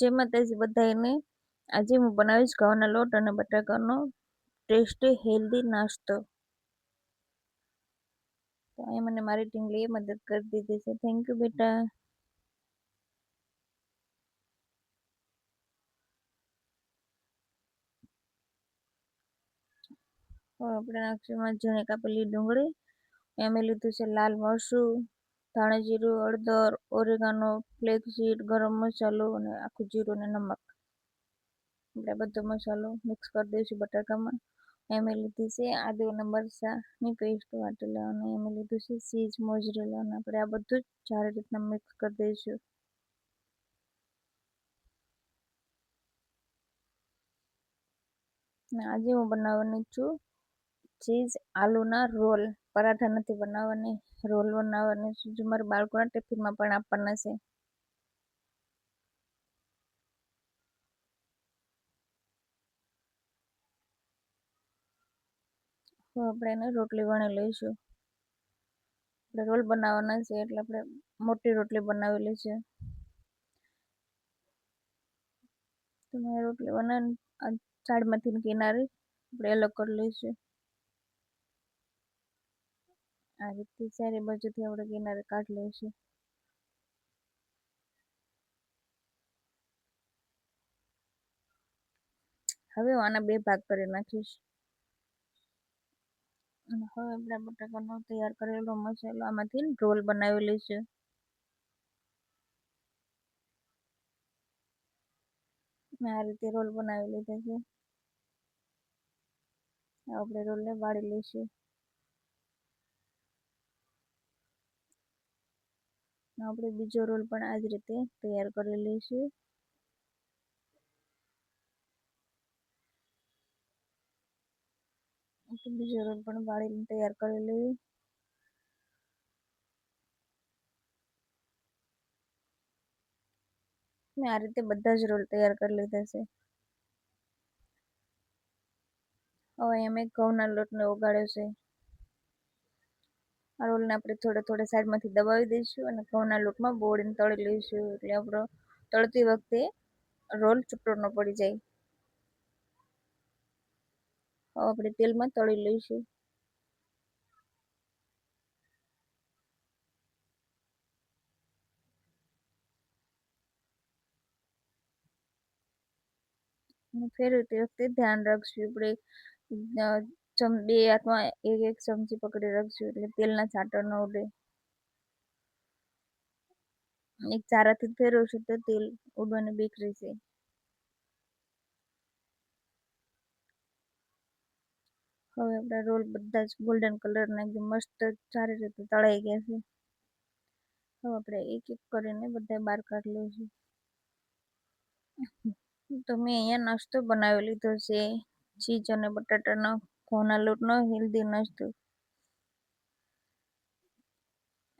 જે માતાજી બધાને આજે હું બનાવીશ ઘઉંના લોટ અને બટાકાનો ટેસ્ટી હેલ્ધી નાસ્તો. તો એ મને મારી ટીંગલીએ મદદ કરી દીધી છે. થેન્ક યુ બેટા. આપણે નાખશું ઝીણી કાપેલી ડુંગળી. એમાં લીધું છે લાલ મરચું. ધાણા જીરું હળદર, ઓરેગાનો ફ્લેક્સીડ ગરમ મસાલો અને આખું જીરું અને નમક. આપણે બધો મસાલો મિક્સ કરી દઈશું બટાકામાં. એમે લીધી છે આદુ અને મરચાંની પેસ્ટ વાટેલા અને એમે લીધું છે સીઝ મોજરેલા અને આપણે આ બધું જ સારી રીતના મિક્સ કરી દઈશું. આજે હું બનાવવાની છું ચીઝ, આલુના રોલ, પરાઠા નથી બનાવવાની, રોલ બનાવવાની છે? મારા બાળકોના ટિફિનમાં પણ આપવાના છે. તો આપણે એને રોટલી વણી લઈશું. આપણે રોલ બનાવવાના છે એટલે આપણે મોટી રોટલી બનાવેલી છે તો રોટલી બનાવી સાઈડમાંથી કિનારી આપણે અલગ કરી લઈશું. આ રીતે સારી બાજુથી આપણે કિનારે કાઢી લઈશું. હવે હું આના બે ભાગ કરી નાખીશ. હવે આપણે બટાકાનો તૈયાર કરેલો મસાલો આમાંથી રોલ બનાવી લઈશું. મેં આ રીતે રોલ બનાવી લીધા છે. આપણે રોલને વાળી લઈશું. આપણે બીજો રોલ પણ આ જ રીતે તૈયાર કરી લઈશું. બીજો રોલ પણ વાળીને તૈયાર કરી લઈએ. મેં આ રીતે બધા જ રોલ તૈયાર કરી લીધા છે. હવે અમે ઘઉંના લોટને ઓગાળ્યો છે. આ રોલને આપણે થોડે થોડે સાઈડમાંથી દબાવી દઈશું અને ઘઉંના લોટમાં બોળીને તળી લઈશું. એટલે આપણો તળતી વખતે રોલ છૂટો ન પડી જાય. હવે આપણે તેલમાં તળી લઈશું. ફેરવતી વખતે ધ્યાન રાખશું. આપણે બે હાથમાં એક એક ચમચી પકડી રાખશું એટલે તેલના છાંટા ન ઉડે. એક ચારાથી ફેરવશું તો તેલ ઉડવાનું બીક રહેશે. હવે આપણા રોલ બધા જ ગોલ્ડન કલરના એકદમ મસ્ત સારી રીતે તળાઈ ગયા છે. હવે આપણે એક એક કરીને બધા બહાર કાઢી લઈશું. તો મેં અહીંયા નાસ્તો બનાવી લીધો છે. ચીઝ અને બટાટાનો ઘઉંના હેલ્ધી નાસ્તો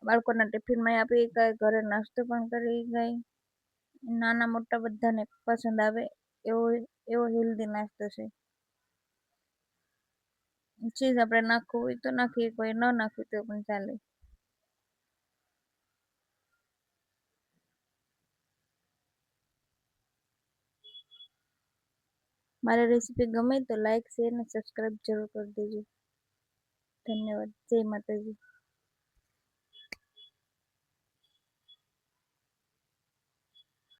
બાળકોના ટિફિનમાં આપી ગઈ ઘરે નાસ્તો પણ કરી ગઈ નાના મોટા બધાને પસંદ આવે એવો એવો હેલ્ધી નાસ્તો છે ચીઝ આપણે નાખવું હોય તો નાખીએ કોઈ ન નાખવી તો પણ ચાલે મારી રેસીપી ગમે તો લાઈક શેર અને સબસ્ક્રાઈબ જરૂર કરી દેજો. ધન્યવાદ. જય માતાજી.